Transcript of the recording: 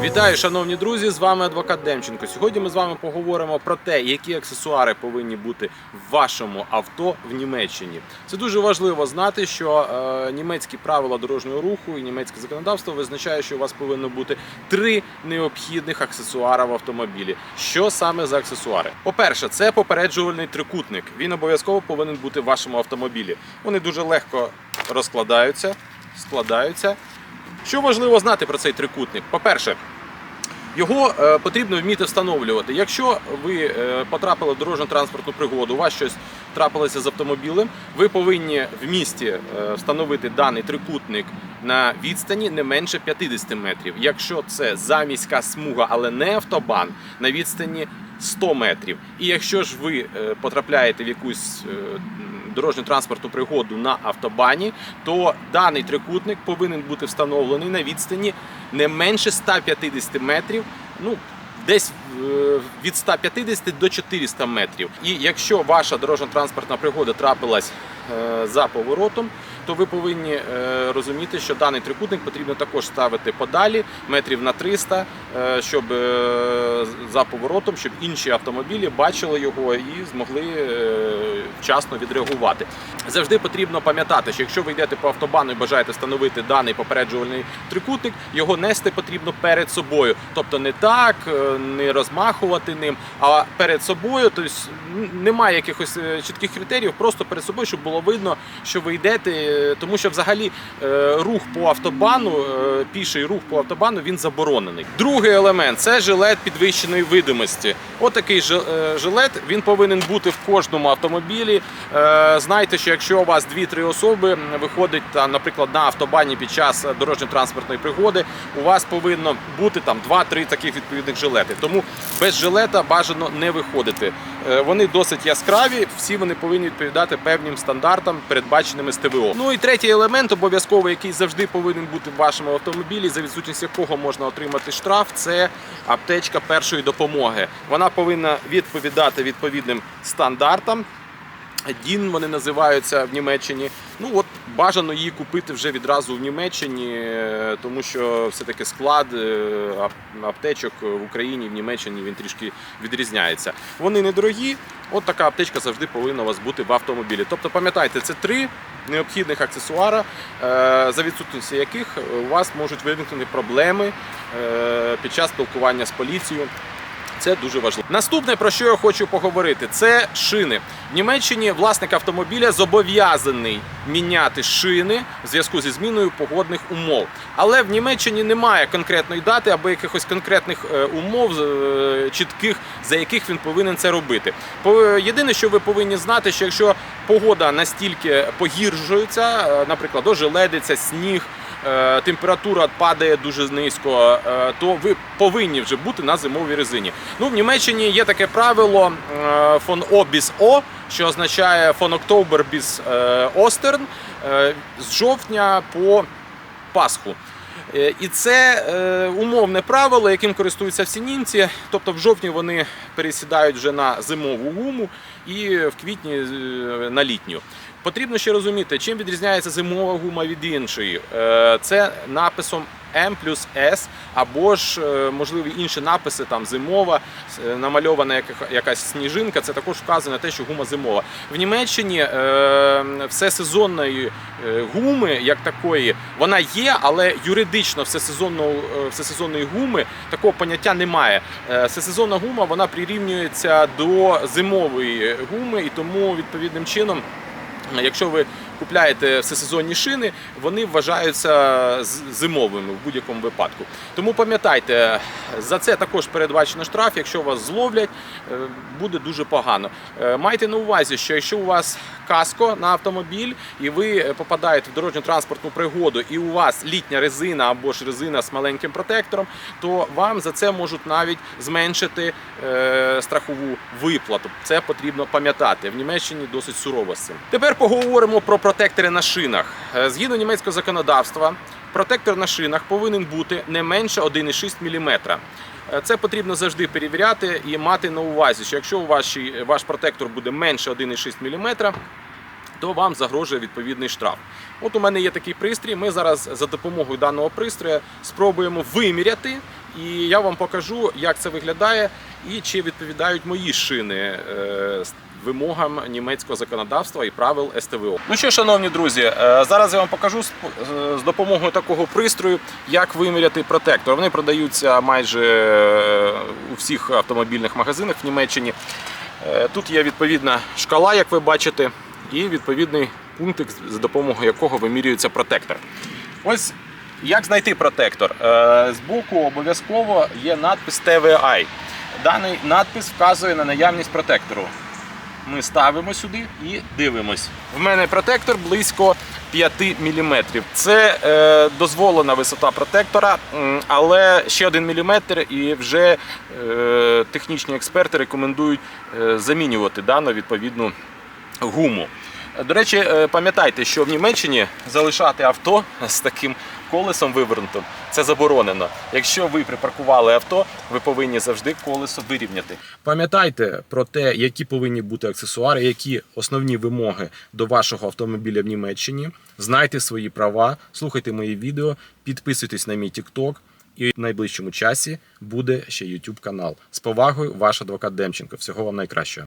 Вітаю, шановні друзі! З вами адвокат Демченко. Сьогодні ми з вами поговоримо про те, які аксесуари повинні бути в вашому авто в Німеччині. Це дуже важливо знати, що е, німецькі правила дорожнього руху і німецьке законодавство визначає, що у вас повинно бути три необхідних аксесуари в автомобілі. Що саме за аксесуари? По-перше, це попереджувальний трикутник. Він обов'язково повинен бути в вашому автомобілі. Вони дуже легко розкладаються, складаються. Що важливо знати про цей трикутник? По-перше, його е, потрібно вміти встановлювати. Якщо ви е, потрапили в дорожньо-транспортну пригоду, у вас щось трапилося з автомобілем, ви повинні в місті е, встановити даний трикутник на відстані не менше 50 метрів. Якщо це заміська смуга, але не автобан, на відстані 100 метрів. І якщо ж ви потрапляєте в якусь е, дорожньо-транспортну пригоду на автобані, то даний трикутник повинен бути встановлений на відстані не менше 150 метрів. Ну, Десь е, від 150 до 400 метрів. І якщо ваша дорожньо-транспортна пригода трапилась за поворотом, то ви повинні е, розуміти, що даний трикутник потрібно також ставити подалі, метрів на 300, е, щоб е, за поворотом, щоб інші автомобілі бачили його і змогли е, вчасно відреагувати. Завжди потрібно пам'ятати, що якщо ви йдете по автобану і бажаєте встановити даний попереджувальний трикутник, його нести потрібно перед собою. Тобто не так, е, не розмахувати ним, а перед собою. Тобто немає якихось е, чітких критеріїв, просто перед собою, щоб було видно, що ви йдете. е, Тому що взагалі е, рух по автобану, е, піший рух по автобану, він заборонений. Другий елемент це жилет підвищеної видимості. Отакий жи- жилет він повинен бути в кожному автомобілі. Знайте, що якщо у вас 2-3 особи виходить, там, наприклад, на автобані під час дорожньо-транспортної пригоди, у вас повинно бути там 2-3 таких відповідних жилети. Тому без жилета бажано не виходити. Е, Вони досить яскраві, всі вони повинні відповідати певним стандартам, передбаченим з ТВО. Ну і третій елемент, обов'язково, який завжди повинен бути в вашому автомобілі, за відсутність якого можна отримати штраф, це аптечка першої допомоги. Вона повинна відповідати відповідним стандартам. DIN вони називаються в Німеччині. Ну от бажано її купити вже відразу в Німеччині, е, тому що все-таки склад е, аптечок в Україні, в Німеччині він трішки відрізняється. Вони недорогі. От така аптечка завжди повинна у вас бути в автомобілі. Тобто пам'ятайте, це три необхідних аксесуара, е, за відсутності яких у вас можуть виникнути проблеми під час спілкування з поліцією. Це дуже важливо. Наступне, про що я хочу поговорити, це шини. В Німеччині власник автомобіля зобов'язаний міняти шини в зв'язку зі зміною погодних умов. Але в Німеччині немає конкретної дати або якихось конкретних е, умов е, чітких, за яких він повинен це робити. Єдине, що ви повинні знати, що якщо погода настільки погіршується, е, наприклад, ожеледиться, сніг. Е, Температура падає дуже низько, е, то ви повинні вже бути на зимовій резині. Ну, в Німеччині є таке правило е, von O bis що означає bis е, Ostern, е, з жовтня по Пасху. І це умовне правило, яким користуються всі німці. Тобто в жовтні вони пересідають вже на зимову гуму і в квітні на літню. Потрібно ще розуміти, чим відрізняється зимова гума від іншої. Е, Це написом М плюс С, або ж е, можливі інші написи, там зимова, е, намальована яка- якась сніжинка. Це також вказує на те, що гума зимова. В Німеччині всесезонної гуми, як такої, вона є, але юридично всесезонної гуми такого поняття немає. Всесезонна гума вона прирівнюється до зимової гуми, і тому відповідним чином. Якщо ви купляєте всесезонні шини, вони вважаються зимовими в будь-якому випадку. Тому пам'ятайте, за це також передбачено штраф. Якщо вас зловлять, е, буде дуже погано. Е, Майте на увазі, що якщо у вас каско на автомобіль і ви е, попадаєте в дорожньо-транспортну пригоду, і у вас літня резина або ж резина з маленьким протектором, то вам за це можуть навіть зменшити страхову виплату. Це потрібно пам'ятати. В Німеччині досить сурово з цим. Тепер поговоримо про протектори на шинах. Е, Згідно німецького законодавства, протектор на шинах повинен бути не менше 1,6 мм. Е, Це потрібно завжди перевіряти і мати на увазі, що якщо у ваш протектор буде менше 1,6 мм, то вам загрожує відповідний штраф. От у мене є такий пристрій. Ми зараз за допомогою даного пристрою спробуємо виміряти і я вам покажу, як це виглядає і чи відповідають мої шини е, вимогам німецького законодавства і правил СТВО. Ну що, шановні друзі, е, зараз я вам покажу з з допомогою такого пристрою, як виміряти протектор. Вони продаються майже е, у всіх автомобільних магазинах в Німеччині. Е, Тут є відповідна шкала, як ви бачите, і відповідний пунктик, за допомогою якого вимірюється протектор. Ось як знайти протектор? Е, Збоку обов'язково є надпис TVI. Даний надпис вказує на наявність протектору. Ми ставимо сюди і дивимось. В мене протектор близько 5 мм. Це е, дозволена висота протектора, але ще 1 мм і вже е, технічні експерти рекомендують е, замінювати дану відповідну гуму. До речі, е, пам'ятайте, що в Німеччині залишати авто з таким колесом вивернутим це заборонено. Якщо ви припаркували авто, ви повинні завжди колесо вирівняти. Пам'ятайте про те, які повинні бути аксесуари, які основні вимоги до вашого автомобіля в Німеччині. Знайте свої права, слухайте мої відео, підписуйтесь на мій TikTok. І в найближчому часі буде ще YouTube канал. З повагою, ваш адвокат Демченко. Всього вам найкращого.